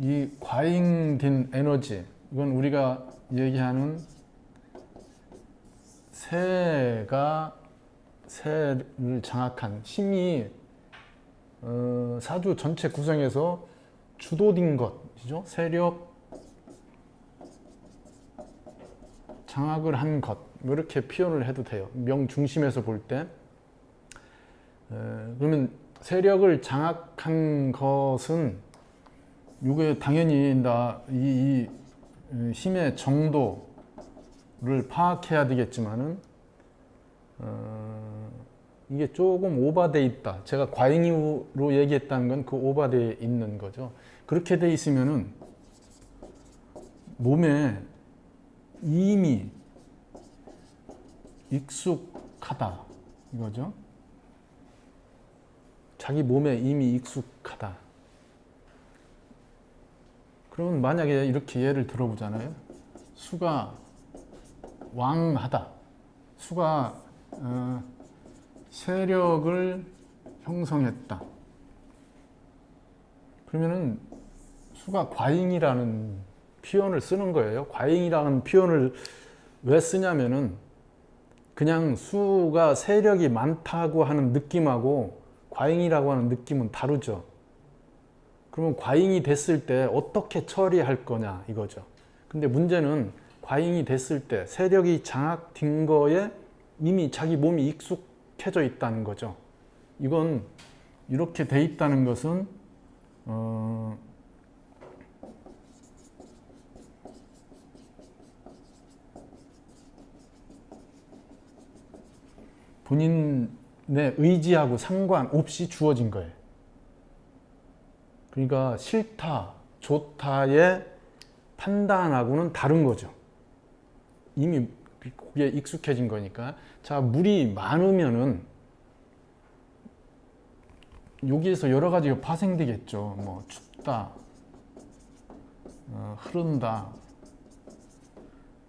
이 과잉된 에너지 이건 우리가 얘기하는 새가 새를 장악한 힘이 어, 사주 전체 구성에서 주도된 것이죠. 세력 장악을 한 것. 뭐 이렇게 표현을 해도 돼요. 명 중심에서 볼 때. 에, 그러면 세력을 장악한 것은 이게 당연히 나이 이 힘의 정도를 파악해야 되겠지만은 어, 이게 조금 오바돼 있다. 제가 과잉으로 얘기했다는 건 그 오바돼 있는 거죠. 그렇게 돼 있으면은 몸에 이미 익숙하다 이거죠. 자기 몸에 이미 익숙하다. 그러면 만약에 이렇게 예를 들어보잖아요. 수가 왕하다. 수가 어, 세력을 형성했다. 그러면은 수가 과잉이라는 표현을 쓰는 거예요. 과잉이라는 표현을 왜 쓰냐면은 그냥 수가 세력이 많다고 하는 느낌하고 과잉이라고 하는 느낌은 다르죠. 그러면 과잉이 됐을 때 어떻게 처리할 거냐 이거죠. 근데 문제는 과잉이 됐을 때 세력이 장악된 거에 이미 자기 몸이 익숙해져 있다는 거죠. 이건 이렇게 돼 있다는 것은 어, 본인의 의지하고 상관없이 주어진 거예요. 그러니까 싫다, 좋다의 판단하고는 다른 거죠. 이미 그게 익숙해진 거니까. 자, 물이 많으면은 여기에서 여러 가지가 파생되겠죠. 뭐 춥다, 어, 흐른다,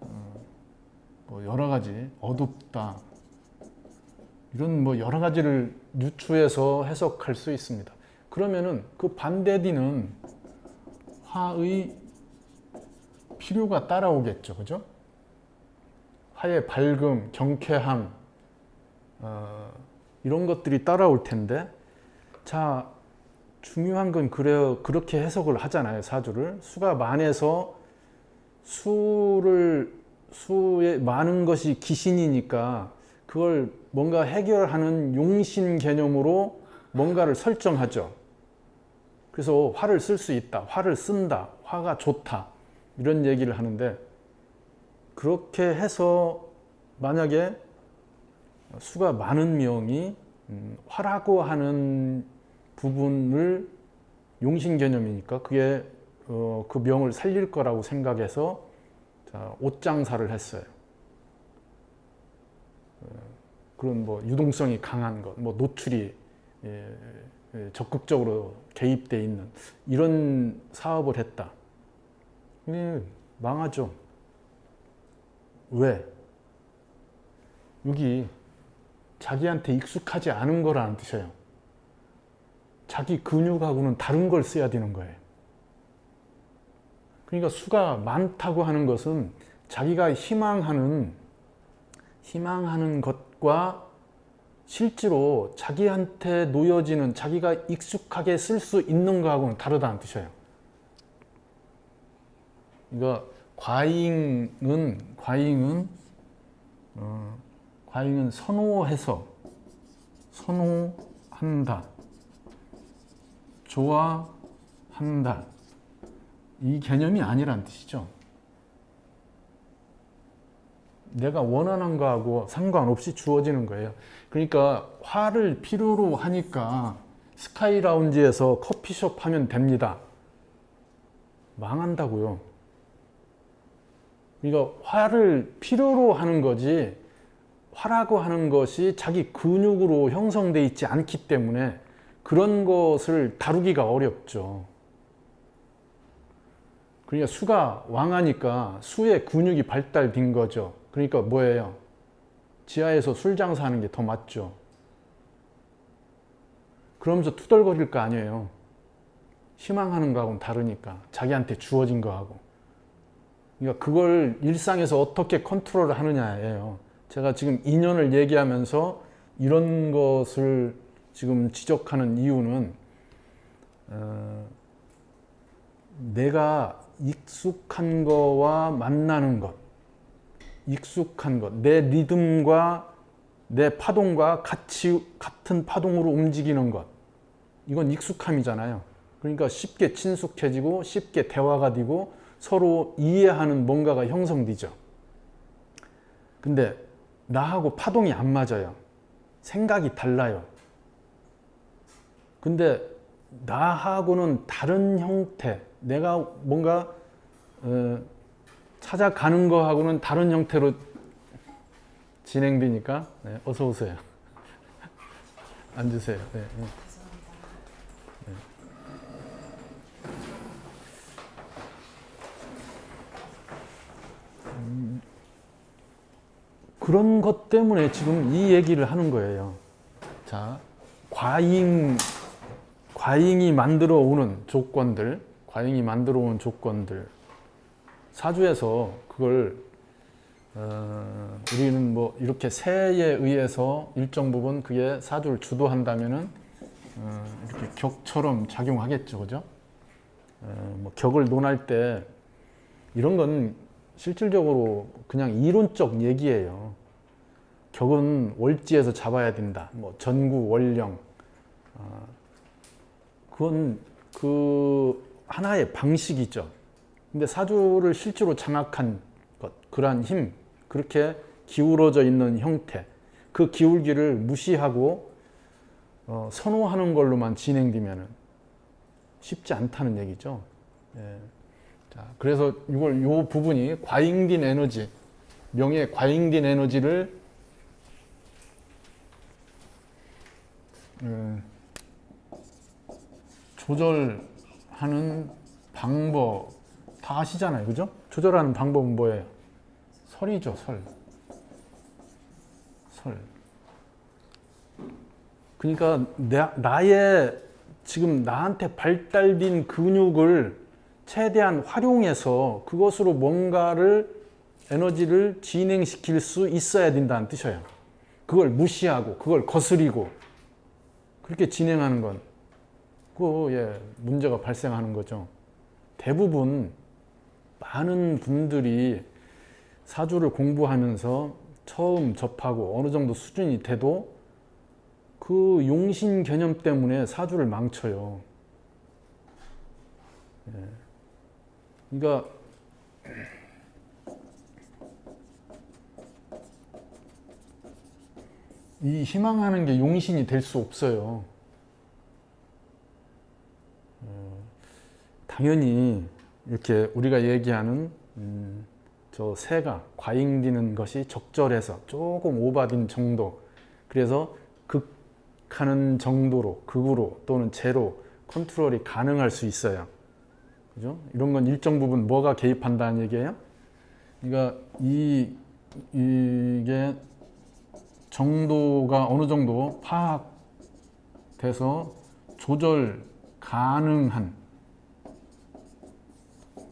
어, 뭐 여러 가지 어둡다 이런 뭐 여러 가지를 유추해서 해석할 수 있습니다. 그러면은 그 반대디는 화의 필요가 따라오겠죠, 그죠? 화의 밝음, 경쾌함 어, 이런 것들이 따라올 텐데, 자 중요한 건 그래요. 그렇게 해석을 하잖아요, 사주를 수가 만에서 수를 수에 많은 것이 기신이니까 그걸 뭔가 해결하는 용신 개념으로 뭔가를 설정하죠. 그래서 화를 쓸 수 있다. 화를 쓴다. 화가 좋다. 이런 얘기를 하는데 그렇게 해서 만약에 수가 많은 명이 음, 화라고 하는 부분을 용신 개념이니까 그게 어, 그 명을 살릴 거라고 생각해서 자, 옷장사를 했어요. 어, 그런 뭐 유동성이 강한 것, 뭐 노출이 예, 예, 적극적으로 개입돼 있는 이런 사업을 했다. 망하죠. 왜? 여기 자기한테 익숙하지 않은 거라는 뜻이에요. 자기 근육하고는 다른 걸 써야 되는 거예요. 그러니까 수가 많다고 하는 것은 자기가 희망하는 희망하는 것과 실제로 자기한테 놓여지는 자기가 익숙하게 쓸 수 있는 거하고는 다르다는 뜻이에요. 그러니까 과잉은 과잉은 어, 과잉은 선호해서 선호한다, 좋아한다 이 개념이 아니란 뜻이죠. 내가 원하는 거하고 상관없이 주어지는 거예요. 그러니까 화를 필요로 하니까 스카이 라운지에서 커피숍 하면 됩니다. 망한다고요. 그러니까 화를 필요로 하는 거지 화라고 하는 것이 자기 근육으로 형성돼 있지 않기 때문에 그런 것을 다루기가 어렵죠. 그러니까 수가 왕하니까 수의 근육이 발달된 거죠. 그러니까 뭐예요? 지하에서 술 장사하는 게 더 맞죠. 그러면서 투덜거릴 거 아니에요. 희망하는 거하고는 다르니까 자기한테 주어진 거하고 그러니까 그걸 일상에서 어떻게 컨트롤을 하느냐예요. 제가 지금 인연을 얘기하면서 이런 것을 지금 지적하는 이유는 어, 내가 익숙한 거와 만나는 것, 익숙한 것, 내 리듬과 내 파동과 같이 같은 파동으로 움직이는 것, 이건 익숙함이잖아요. 그러니까 쉽게 친숙해지고 쉽게 대화가 되고 서로 이해하는 뭔가가 형성되죠. 근데 나하고 파동이 안 맞아요. 생각이 달라요. 근데 나하고는 다른 형태, 내가 뭔가 어, 찾아가는 거하고는 다른 형태로 진행되니까 네, 어서 오세요. 앉으세요. 네, 네. 그런 것 때문에 지금 이 얘기를 하는 거예요. 자, 과잉, 과잉이 만들어 오는 조건들, 과잉이 만들어 온 조건들, 사주에서 그걸, 어, 우리는 뭐 이렇게 세에 의해서 일정 부분 그게 사주를 주도한다면은, 어, 이렇게 격처럼 작용하겠죠. 그죠? 어, 뭐 격을 논할 때 이런 건 실질적으로 그냥 이론적 얘기예요. 격은 월지에서 잡아야 된다. 뭐 전구, 원령. 어, 그건 그 하나의 방식이죠. 근데 사주를 실제로 장악한 것, 그러한 힘, 그렇게 기울어져 있는 형태, 그 기울기를 무시하고 어, 선호하는 걸로만 진행되면 쉽지 않다는 얘기죠. 예. 자, 그래서 이걸 요 부분이 과잉된 에너지, 명예 과잉된 에너지를 음, 조절하는 방법 다 아시잖아요, 그죠? 조절하는 방법은 뭐예요? 설이죠, 설. 설. 그러니까 나, 나의 지금 나한테 발달된 근육을 최대한 활용해서 그것으로 뭔가를 에너지를 진행시킬 수 있어야 된다는 뜻이에요. 그걸 무시하고 그걸 거스리고 그렇게 진행하는 건 그, 예, 문제가 발생하는 거죠. 대부분 많은 분들이 사주를 공부하면서 처음 접하고 어느 정도 수준이 돼도 그 용신 개념 때문에 사주를 망쳐요. 예. 그러니까 이 희망하는 게 용신이 될 수 없어요. 어, 당연히 이렇게 우리가 얘기하는 음, 저 새가 과잉되는 것이 적절해서 조금 오바된 정도 그래서 극하는 정도로 극으로 또는 제로 컨트롤이 가능할 수 있어요. 그죠? 이런 건 일정 부분 뭐가 개입한다는 얘기예요? 그러니까 이 이게 정도가 어느 정도 파악돼서 조절 가능한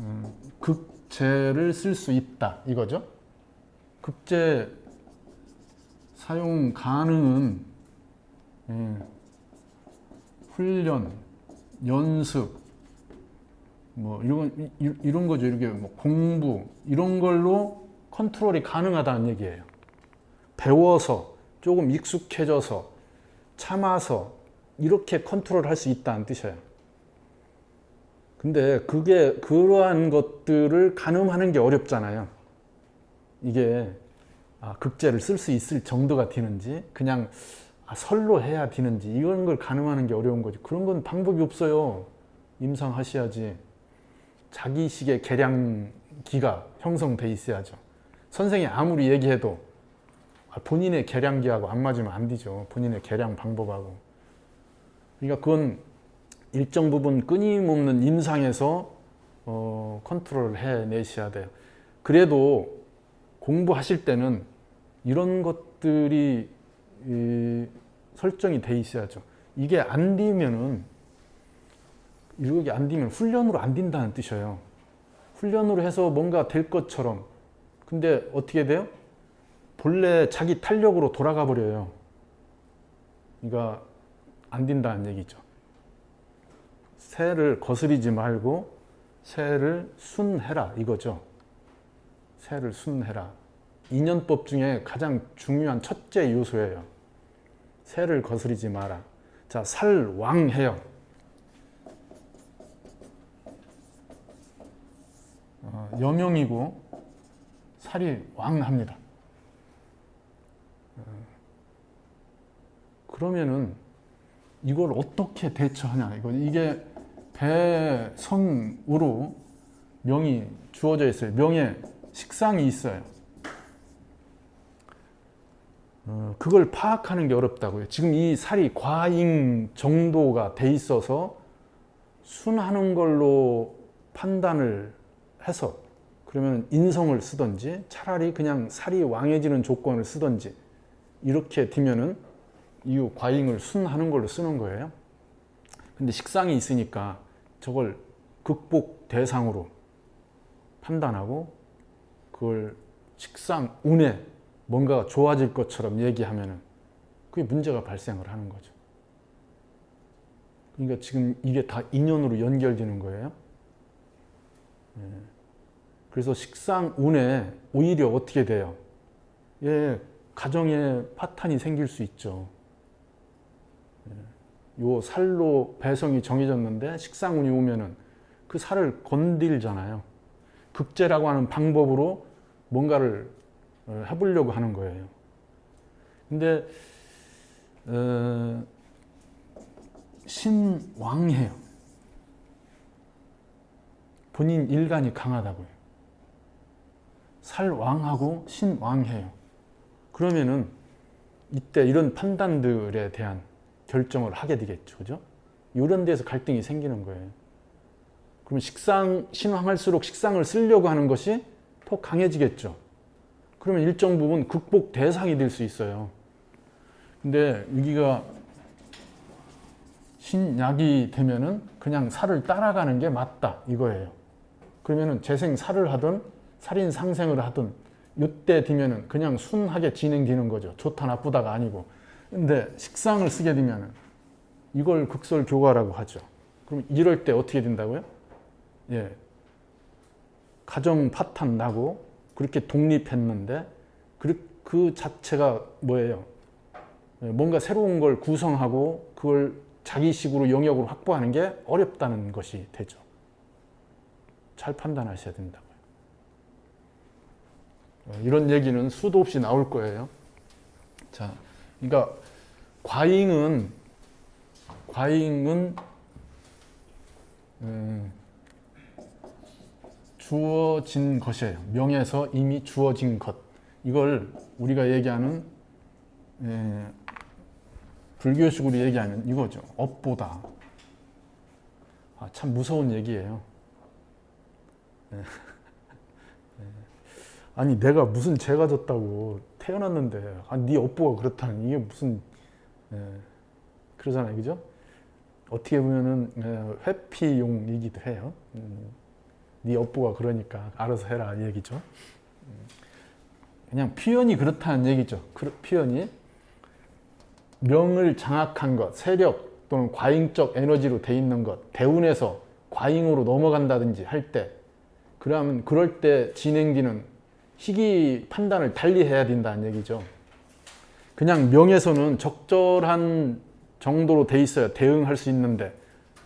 음, 극제를 쓸 수 있다 이거죠. 극제 사용 가능은 예, 훈련, 연습, 뭐 이런 이런 거죠. 이렇게 뭐 공부 이런 걸로 컨트롤이 가능하다는 얘기예요. 배워서 조금 익숙해져서 참아서 이렇게 컨트롤 할 수 있다는 뜻이에요. 근데 그게 그러한 것들을 가늠하는 게 어렵잖아요. 이게 아, 극제를 쓸 수 있을 정도가 되는지 그냥 아, 설로 해야 되는지 이런 걸 가늠하는 게 어려운 거지. 그런 건 방법이 없어요. 임상하셔야지. 자기식의 계량기가 형성돼 있어야죠. 선생이 아무리 얘기해도 아, 본인의 계량기하고 안 맞으면 안 되죠. 본인의 계량 방법하고. 그러니까 그건 일정 부분 끊임없는 임상에서 어, 컨트롤을 해내셔야 돼요. 그래도 공부하실 때는 이런 것들이 이, 설정이 돼 있어야죠. 이게 안 되면은 이렇게 안 되면 훈련으로 안 된다는 뜻이에요. 훈련으로 해서 뭔가 될 것처럼. 근데 어떻게 돼요? 본래 자기 탄력으로 돌아가 버려요. 그러니까 안 된다는 얘기죠. 새를 거스리지 말고 새를 순해라 이거죠. 새를 순해라. 인연법 중에 가장 중요한 첫째 요소예요. 새를 거스리지 마라. 자, 살왕해요. 어, 여명이고 살이 왕합니다. 어, 그러면은 이걸 어떻게 대처하냐? 이거 이게 배성으로 명이 주어져 있어요. 명에 식상이 있어요. 어, 그걸 파악하는 게 어렵다고요. 지금 이 살이 과잉 정도가 돼 있어서 순하는 걸로 판단을 해서 그러면 인성을 쓰든지 차라리 그냥 살이 왕해지는 조건을 쓰든지 이렇게 되면은 이 과잉을 순하는 걸로 쓰는 거예요. 근데 식상이 있으니까 저걸 극복 대상으로 판단하고 그걸 식상 운에 뭔가 좋아질 것처럼 얘기하면은 그게 문제가 발생을 하는 거죠. 그러니까 지금 이게 다 인연으로 연결되는 거예요. 예. 그래서 식상 운에 오히려 어떻게 돼요? 예, 가정에 파탄이 생길 수 있죠. 예. 요 살로 배성이 정해졌는데 식상운이 오면은 그 살을 건들잖아요. 극제라고 하는 방법으로 뭔가를 어, 해보려고 하는 거예요. 근데 어, 신왕해요. 본인 일간이 강하다고요. 살왕하고 신왕해요. 그러면은 이때 이런 판단들에 대한 결정을 하게 되겠죠. 그죠? 이런 데서 갈등이 생기는 거예요. 그럼 식상, 신왕할수록 식상을 쓰려고 하는 것이 더 강해지겠죠. 그러면 일정 부분 극복 대상이 될 수 있어요. 근데 여기가 신약이 되면은 그냥 살을 따라가는 게 맞다 이거예요. 그러면은 재생 살을 하든 살인 상생을 하든 이때 되면은 그냥 순하게 진행되는 거죠. 좋다 나쁘다가 아니고. 근데 식상을 쓰게 되면은 이걸 극설 교과라고 하죠. 그럼 이럴 때 어떻게 된다고요? 예. 가정 파탄 나고 그렇게 독립했는데 그, 그 자체가 뭐예요? 예, 뭔가 새로운 걸 구성하고 그걸 자기식으로 영역으로 확보하는 게 어렵다는 것이 되죠. 잘 판단하셔야 된다고요. 어, 이런 얘기는 수도 없이 나올 거예요. 자, 그러니까 과잉은 과잉은 음, 주어진 것이에요. 명에서 이미 주어진 것. 이걸 우리가 얘기하는 에, 불교식으로 얘기하면 이거죠. 업보다. 아, 참 무서운 얘기예요. 예. 예. 아니 내가 무슨 죄가 졌다고 태어났는데 아, 네 업보가 그렇다는 이게 무슨 예. 그러잖아요, 그죠? 어떻게 보면은 예, 회피용이기도 해요. 음, 네 업보가 그러니까 알아서 해라 이 얘기죠. 음, 그냥 표현이 그렇다는 얘기죠. 그 표현이 명을 장악한 것, 세력 또는 과잉적 에너지로 돼 있는 것, 대운에서 과잉으로 넘어간다든지 할 때, 그러면 그럴 때 진행되는 시기 판단을 달리 해야 된다는 얘기죠. 그냥 명에서는 적절한 정도로 돼 있어야 대응할 수 있는데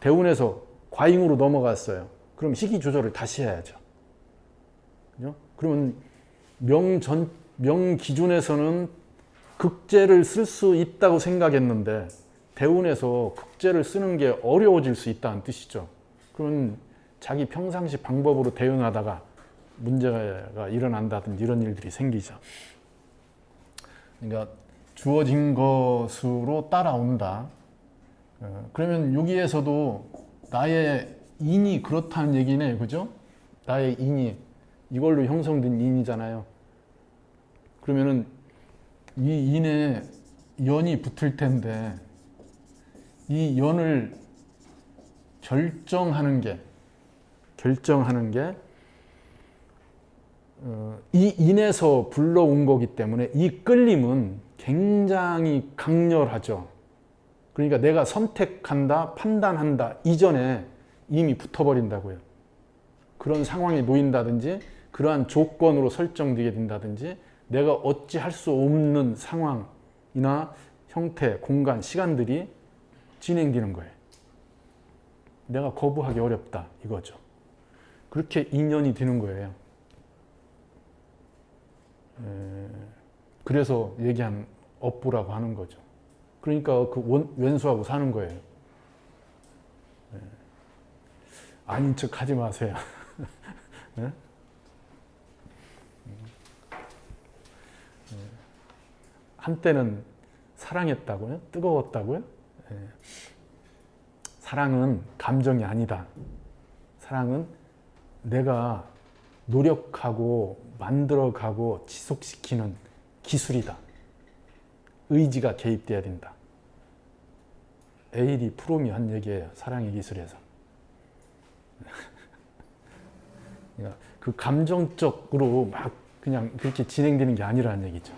대운에서 과잉으로 넘어갔어요. 그럼 시기 조절을 다시 해야죠. 그러면 명 전, 명 기준에서는 극제를 쓸 수 있다고 생각했는데 대운에서 극제를 쓰는 게 어려워질 수 있다는 뜻이죠. 그러면 자기 평상시 방법으로 대응하다가 문제가 일어난다든지 이런 일들이 생기죠. 그러니까 주어진 것으로 따라온다. 어, 그러면 여기에서도 나의 인이 그렇다는 얘기네, 그죠? 나의 인이 이걸로 형성된 인이잖아요. 그러면은 이 인에 연이 붙을 텐데 이 연을 결정하는 게 결정하는 게 어, 이 인에서 불러온 거기 때문에 이 끌림은 굉장히 강렬하죠. 그러니까 내가 선택한다, 판단한다 이전에 이미 붙어버린다고요. 그런 상황에 놓인다든지 그러한 조건으로 설정되게 된다든지 내가 어찌 할 수 없는 상황이나 형태, 공간, 시간들이 진행되는 거예요. 내가 거부하기 어렵다 이거죠. 그렇게 인연이 되는 거예요. 에, 그래서 얘기한 업보라고 하는 거죠. 그러니까 그 원, 왼수하고 사는 거예요. 에, 아닌 척 하지 마세요. 네? 한때는 사랑했다고요? 뜨거웠다고요? 예. 사랑은 감정이 아니다. 사랑은 내가 노력하고 만들어가고 지속시키는 기술이다. 의지가 개입돼야 된다. 에이리 프롬이 한 얘기예요. 사랑의 기술에서. 그러니까 그 감정적으로 막 그냥 그렇게 진행되는 게 아니라는 얘기죠.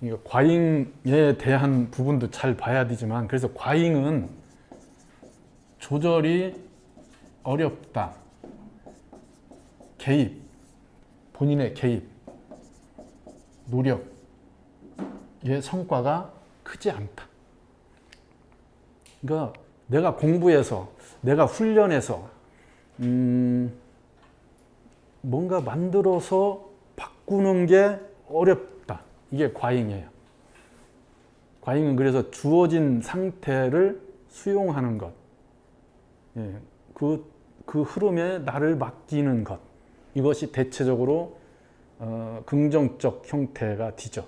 그러니까 과잉에 대한 부분도 잘 봐야 되지만 그래서 과잉은 조절이 어렵다. 개입, 본인의 개입, 노력의 성과가 크지 않다. 그러니까 내가 공부해서, 내가 훈련해서, 음, 뭔가 만들어서 바꾸는 게 어렵다. 이게 과잉이에요. 과잉은 그래서 주어진 상태를 수용하는 것. 예, 그, 그 흐름에 나를 맡기는 것. 이것이 대체적으로 어, 긍정적 형태가 되죠.